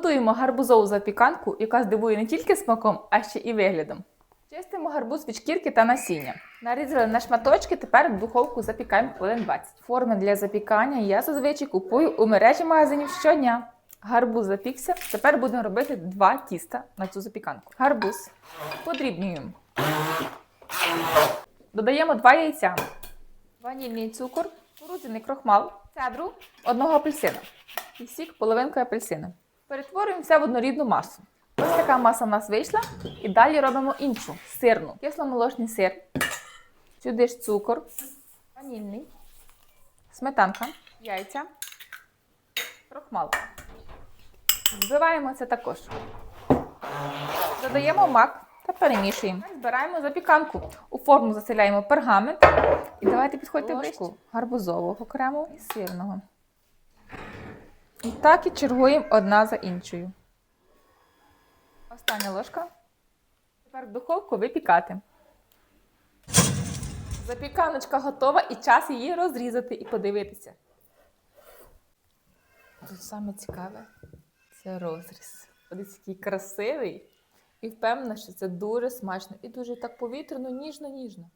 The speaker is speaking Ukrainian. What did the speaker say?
Готуємо гарбузову запіканку, яка здивує не тільки смаком, а ще і виглядом. Чистимо гарбуз від шкірки та насіння. Нарізали на шматочки, тепер в духовку запікаємо хвилин 20. Форми для запікання я зазвичай купую у мережі магазинів щодня. Гарбуз запікся. Тепер будемо робити два тіста на цю запіканку. Гарбуз подрібнюємо. Додаємо два яйця, ванільний цукор, кукурудзяний крохмал, цедру одного апельсина і сік половинкою апельсина. Перетворюємо все в однорідну масу. Ось така маса в нас вийшла. І далі робимо іншу сирну. Кисломолочний сир. Сюди ж цукор, ванільний, сметанка, яйця, крохмал. Збиваємо це також. Додаємо мак та перемішуємо. Збираємо запіканку. У форму заселяємо пергамент. І давайте підходьте ближче. Гарбузового крему і сирного. І так і чергуємо одна за іншою. Остання ложка. Тепер в духовку випікати. Запіканочка готова і час її розрізати і подивитися. Тут саме цікаве це розріз. Подивіться, який красивий. І впевнена, що це дуже смачно і дуже так повітряно, ніжно-ніжно.